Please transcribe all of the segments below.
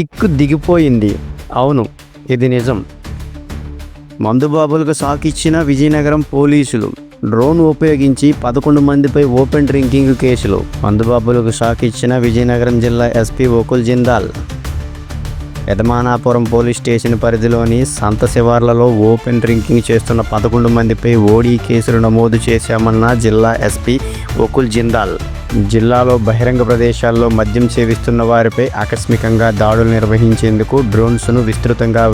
Kick దిగిపోయింది. అవును ఇది నిజం. మందుబాబులకు సాకిచ్చిన విజయనగరం పోలీసులు డ్రోన్ ఉపయోగించి పదకొండు మందిపై ఓపెన్ డ్రింకింగ్ కేసులు. మందుబాబులకు షాక్ ఇచ్చిన విజయనగరం జిల్లా SP Vakul Jindal. Yadamanapuram police station పరిధిలోని సంత శివార్లలో ఓపెన్ డ్రింకింగ్ చేస్తున్న పదకొండు మందిపై ఓడీ కేసులు నమోదు చేశామన్న జిల్లా ఎస్పీ ఒకుల్ జిందాల్. జిల్లాలో బహిరంగ ప్రదేశాల్లో మద్యం సేవిస్తున్న వారిపై ఆకస్మికంగా దాడులు నిర్వహించేందుకు డ్రోన్స్ను విస్తృతంగా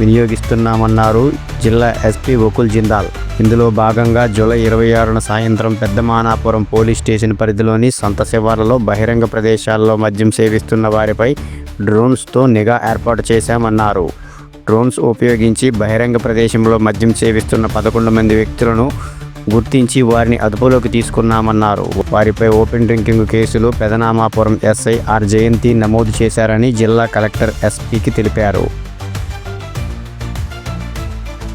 వినియోగిస్తున్నామన్నారు జిల్లా ఎస్పీ ఒకుల్ జిందాల్. ఇందులో భాగంగా జూలై ఇరవై ఆరున సాయంత్రం పెద్దమానాపురం పోలీస్ స్టేషన్ పరిధిలోని సంత శివార్లలో బహిరంగ ప్రదేశాల్లో మద్యం సేవిస్తున్న వారిపై డ్రోన్స్తో నిఘా ఏర్పాటు చేశామన్నారు. డ్రోన్స్ ఉపయోగించి బహిరంగ ప్రదేశంలో మద్యం సేవిస్తున్న పదకొండు మంది వ్యక్తులను గుర్తించి వారిని అదుపులోకి తీసుకున్నామన్నారు. వారిపై ఓపెన్ డ్రింకింగ్ కేసులు పెదనామాపురం ఎస్ఐ ఆర్ జయంతి నమోదు చేశారని జిల్లా కలెక్టర్ ఎస్పీకి తెలిపారు.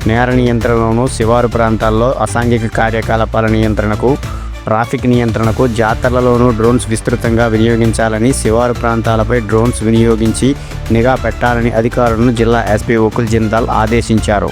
నేర నియంత్రణను శివారు ప్రాంతాల్లో అసాంఘిక కార్యకలాపాల నియంత్రణకు ట్రాఫిక్ నియంత్రణకు జాతరలలోనూ డ్రోన్స్ విస్తృతంగా వినియోగించాలని శివారు ప్రాంతాలపై డ్రోన్స్ వినియోగించి నిఘా పెట్టాలని అధికారులను జిల్లా ఎస్పీ ఉకుల్ జిందాల్ ఆదేశించారు.